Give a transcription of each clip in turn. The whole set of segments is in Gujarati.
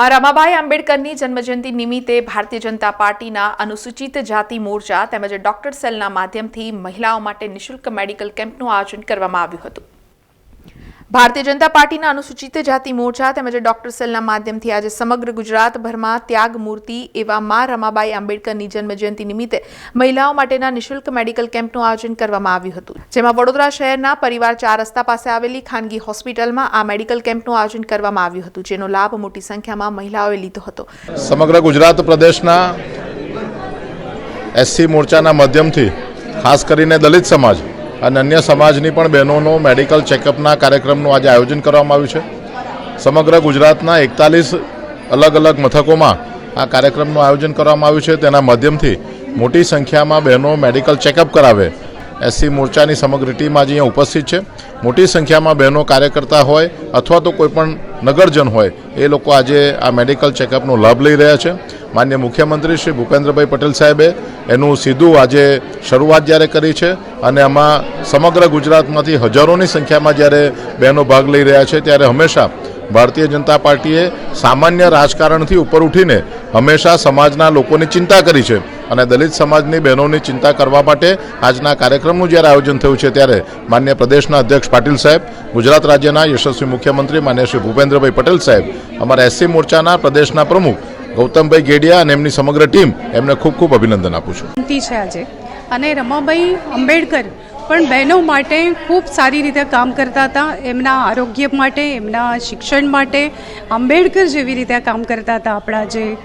મા રમાબાઈ આંબેડકરની જન્મજયંતિ નિમિત્તે ભારતીય જનતા પાર્ટીના અનુસૂચિત જાતિ મોરચા તેમજ ડોક્ટર સેલના માધ્યમથી મહિલાઓ માટે નિશુલ્ક મેડિકલ કેમ્પનું આયોજન કરવામાં આવ્યું હતું. ભારતીય જનતા પાર્ટીના અનુસૂચિત જાતિ મોરચા તેમજ ડોક્ટર સેલના માધ્યમથી આજે સમગ્ર ગુજરાતભરમાં ત્યાગ મૂર્તિ એવા મા રમાબાઈ આંબેડકરની જન્મજયંતિ નિમિત્તે મહિલાઓ માટેના નિશુલ્ક મેડિકલ કેમ્પનું આયોજન કરવામાં આવ્યું હતું. જેમાં વડોદરા શહેરના પરિવાર ચાર રસ્તા પાસે આવેલી ખાનગી હોસ્પિટલમાં આ મેડિકલ કેમ્પનું આયોજન કરવામાં આવ્યું હતું, જેનો લાભ મોટી સંખ્યામાં મહિલાઓએ લીધો હતો. સમગ્ર ગુજરાત પ્રદેશના એસસી મોરચાના માધ્યમથી, ખાસ કરીને દલિત સમાજ અને અન્ય સમાજની પણ બહેનોનો મેડિકલ ચેકઅપના કાર્યક્રમનું આજે આયોજન કરવામાં આવ્યું છે. સમગ્ર ગુજરાતના એકતાલીસ અલગ અલગ મથકોમાં આ કાર્યક્રમનું આયોજન કરવામાં આવ્યું છે. તેના માધ્યમથી મોટી સંખ્યામાં બહેનો મેડિકલ ચેકઅપ કરાવે. એસસી મોરચાની સમગ્ર ટીમ આજે અહીંયા ઉપસ્થિત છે. મોટી સંખ્યામાં બહેનો કાર્યકર્તા હોય અથવા તો કોઈપણ નગરજન હોય, એ લોકો આજે આ મેડિકલ ચેકઅપનો લાભ લઈ રહ્યા છે. માન્ય મુખ્યમંત્રી શ્રી ભૂપેન્દ્રભાઈ પટેલ સાહેબે એનું સીધું આજે શરૂઆત જ્યારે કરી છે અને આમાં સમગ્ર ગુજરાતમાંથી હજારોની સંખ્યામાં જ્યારે બહેનો ભાગ લઈ રહ્યા છે, ત્યારે હંમેશા ભારતીય જનતા પાર્ટીએ સામાન્ય રાજકારણથી ઉપર ઉઠીને હંમેશા સમાજના લોકોની ચિંતા કરી છે અને દલિત સમાજની બહેનોની ચિંતા કરવા માટે આજના કાર્યક્રમનું જ્યારે આયોજન થયું છે, ત્યારે માન્ય પ્રદેશના અધ્યક્ષ પાટીલ સાહેબ, ગુજરાત રાજ્યના યશસ્વી મુખ્યમંત્રી માન્ય શ્રી ભૂપેન્દ્રભાઈ પટેલ સાહેબ, અમારા એસસી મોરચાના પ્રદેશના પ્રમુખ ગૌતમભાઈ ગેડિયા અને એમની સમગ્ર ટીમ એમને ખૂબ ખૂબ અભિનંદન આપું છું. જયંતિ છે આજે. અને રમાબાઈ આંબેડકર પણ બહેનો માટે ખૂબ સારી રીતે કામ કરતા હતા. એમના આરોગ્ય માટે, એમના શિક્ષણ માટે આંબેડકર જેવી રીતે કામ કરતા હતા આપણા જે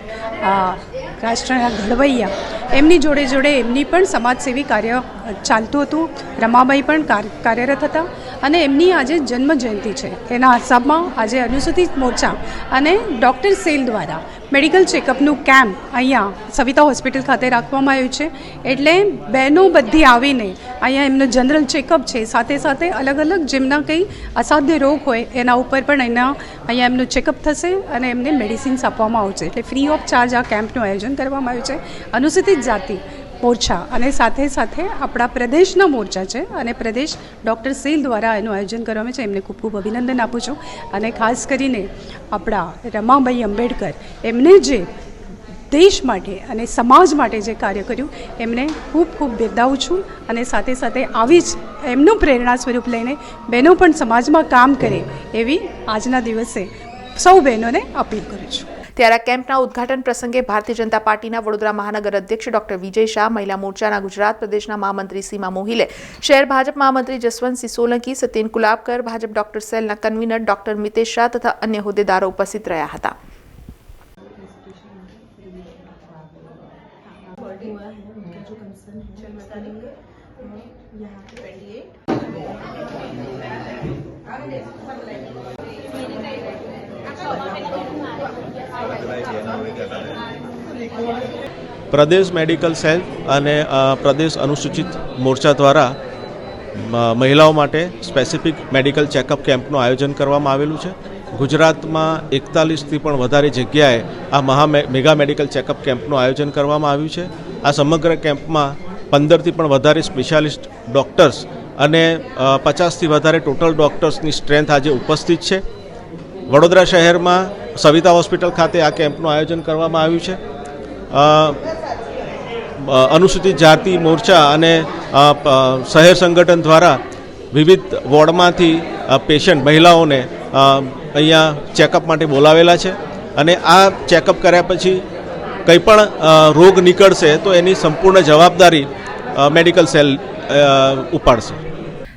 રાષ્ટ્રના ઘડવૈયા. એમની જોડે જોડે એમની પણ સમાજસેવી કાર્ય ચાલતું હતું. રમાબાઈ પણ કાર- કાર્યરત હતા. અને એમની આજે જન્મ જયંતિ છે. એના હિસાબમાં આજે અનુસૂચિત મોરચા અને ડૉક્ટર સેલ દ્વારા મેડિકલ ચેકઅપનું કેમ્પ અહીંયા સવિતા હોસ્પિટલ ખાતે રાખવામાં આવ્યું છે. એટલે બહેનો બધી આવીને અહીંયા એમનું જનરલ ચેકઅપ છે. સાથે સાથે અલગ અલગ જેમના કંઈ અસાધ્ય રોગ હોય એના ઉપર પણ એના અહીંયા એમનું ચેકઅપ થશે અને એમને મેડિસિન્સ આપવામાં આવશે. એટલે ફ્રી ઓફ ચાર્જ આ કેમ્પનું આયોજન કરવામાં આવ્યું છે. અનુસૂચિત જાતિ મોરચા. અને સાથે સાથે આપણા પ્રદેશના મોરચા છે. અને પ્રદેશ ડૉક્ટર સેલ દ્વારા એનું આયોજન કરવામાં છે. એમને ખૂબ ખૂબ અભિનંદન આપું છું. અને ખાસ કરીને આપણા રમાબાઈ આંબેડકર, એમને જે દેશ માટે અને સમાજ માટે જે કાર્ય કર્યું, એમને ખૂબ ખૂબ બિરદાવું છું. અને સાથે સાથે આવી જ એમનું પ્રેરણા સ્વરૂપ લઈને બહેનો પણ સમાજમાં કામ કરે એવી આજના દિવસે સૌ બહેનોને અપીલ કરું છું. ત્યારે આ કેમ્પના ઉદ્ઘાટન પ્રસંગે ભારતીય જનતા પાર્ટીના વડોદરા મહાનગર અધ્યક્ષ ડોક્ટર વિજય શાહ, મહિલા મોરચાના ગુજરાત પ્રદેશના મહામંત્રી સીમા મોહિલે, શહેર ભાજપ મહામંત્રી જસવંતસિંહ સોલંકી, સતીન કુલાબકર, ભાજપ ડોક્ટર સેલના કન્વીનર ડોક્ટર મિતેશ શાહ તથા અન્ય હોદ્દેદારો ઉપસ્થિત રહ્યા હતા. પ્રદેશ મેડિકલ સેલ અને પ્રદેશ અનુસૂચિત મોરચા દ્વારા મહિલાઓ માટે સ્પેસિફિક મેડિકલ ચેકઅપ કેમ્પનું આયોજન કરવામાં આવેલું છે. ગુજરાતમાં એકતાલીસથી પણ વધારે જગ્યાએ આ મહા મેગા મેડિકલ ચેકઅપ કેમ્પનું આયોજન કરવામાં આવ્યું છે. આ સમગ્ર કેમ્પમાં પંદરથી પણ વધારે સ્પેશિયાલિસ્ટ ડૉક્ટર્સ અને પચાસથી વધારે ટોટલ ડૉક્ટર્સની સ્ટ્રેન્થ આજે ઉપસ્થિત છે. વડોદરા શહેરમાં સવિતા હોસ્પિટલ ખાતે આ કેમ્પનું આયોજન કરવામાં આવ્યું છે. અનુસૂચિત જાતિ મોરચા અને શહેર સંગઠન દ્વારા વિવિધ વોર્ડમાંથી પેશન્ટ, મહિલાઓને અહીંયા ચેકઅપ માટે બોલાવેલા છે અને આ ચેકઅપ કર્યા પછી કંઈ પણ રોગ નીકળશે તો એની સંપૂર્ણ જવાબદારી મેડિકલ સેલ ઉપાડશે.